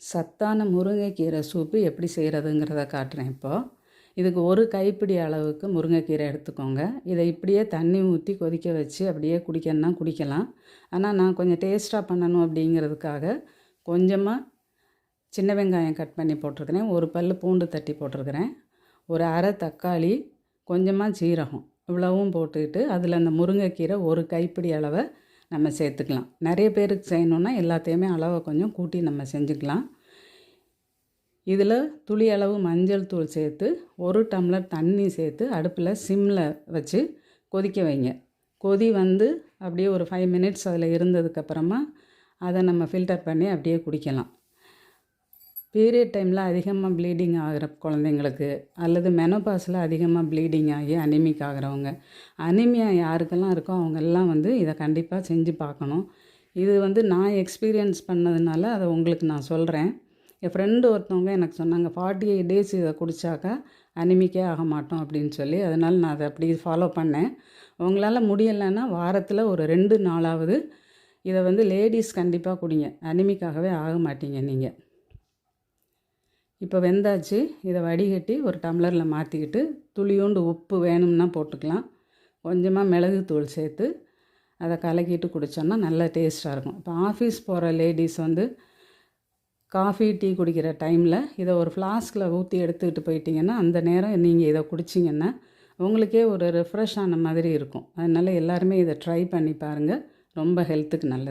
சத்தான முருங்கைக்கீரை சூப்பு எப்படி செய்கிறதுங்கிறத காட்டுறேன் இப்போது இதுக்கு ஒரு கைப்பிடி அளவுக்கு முருங்கைக்கீரை எடுத்துக்கோங்க. இதை இப்படியே தண்ணி ஊற்றி கொதிக்க வச்சு அப்படியே குடிக்கணும்னா குடிக்கலாம். ஆனால் நான் கொஞ்சம் டேஸ்ட்டாக பண்ணணும் அப்படிங்கிறதுக்காக கொஞ்சமாக சின்ன வெங்காயம் கட் பண்ணி போட்டிருக்கிறேன். ஒரு பல் பூண்டு தட்டி போட்டிருக்கிறேன். ஒரு அரை தக்காளி கொஞ்சமாக சீரகம் இவ்வளவும் போட்டுக்கிட்டு அதில் அந்த முருங்கைக்கீரை ஒரு கைப்பிடி அளவை நம்ம சேர்த்துக்கலாம். நிறைய பேருக்கு செய்யணுன்னா எல்லாத்தையுமே அளவை கொஞ்சம் கூட்டி நம்ம செஞ்சுக்கலாம். இதில் துளி அளவு மஞ்சள் தூள் சேர்த்து ஒரு டம்ளர் தண்ணி சேர்த்து அடுப்பில் சிம்மில் வச்சு கொதிக்க வைங்க. கொதி வந்து அப்படியே ஒரு ஃபைவ் மினிட்ஸ் அதில் இருந்ததுக்கப்புறமா அதை நம்ம ஃபில்டர் பண்ணி அப்படியே குடிக்கலாம். பீரியட் டைமில் அதிகமாக ப்ளீடிங் ஆகிற குழந்தைங்களுக்கு அல்லது மெனோபாஸில் அதிகமாக ப்ளீடிங் ஆகி அனிமிக் ஆகிறவங்க அனிமியா யாருக்கெல்லாம் இருக்கோ அவங்கெல்லாம் வந்து இதை கண்டிப்பாக செஞ்சு பார்க்கணும். இது வந்து நான் எக்ஸ்பீரியன்ஸ் பண்ணதுனால அதை உங்களுக்கு நான் சொல்கிறேன் என் ஃப்ரெண்டு ஒருத்தவங்க எனக்கு சொன்னாங்க ஃபார்ட்டி எயிட் டேஸ் இதை குடித்தாக்கா அனிமிக்கே ஆக மாட்டோம் அப்படின்னு சொல்லி. அதனால் நான் அதை அப்படி ஃபாலோ பண்ணேன். உங்களால் முடியலைன்னா வாரத்தில் ஒரு ரெண்டு நாளாவது இதை வந்து லேடிஸ் கண்டிப்பாக குடிங்க. அனிமிக்காகவே ஆக மாட்டீங்க நீங்கள் இப்போ வெந்தாச்சு இதை வடிகட்டி ஒரு டம்ளரில் மாற்றிக்கிட்டு துளியோண்டு உப்பு வேணும்னா போட்டுக்கலாம். கொஞ்சமாக மிளகு தூள் சேர்த்து அதை கலக்கிட்டு குடித்தோன்னா நல்லா டேஸ்ட்டாக இருக்கும். இப்போ ஆஃபீஸ் போகிற லேடிஸ் வந்து காஃபி டீ குடிக்கிற டைமில் இதை ஒரு ஃப்ளாஸ்கில் ஊற்றி எடுத்துக்கிட்டு போயிட்டீங்கன்னா அந்த நேரம் நீங்கள் இதை குடிச்சிங்கன்னா உங்களுக்கே ஒரு ரெஃப்ரெஷ் ஆன மாதிரி இருக்கும். அதனால் எல்லாருமே இதை ட்ரை பண்ணி பாருங்கள் ரொம்ப ஹெல்த்துக்கு நல்லது.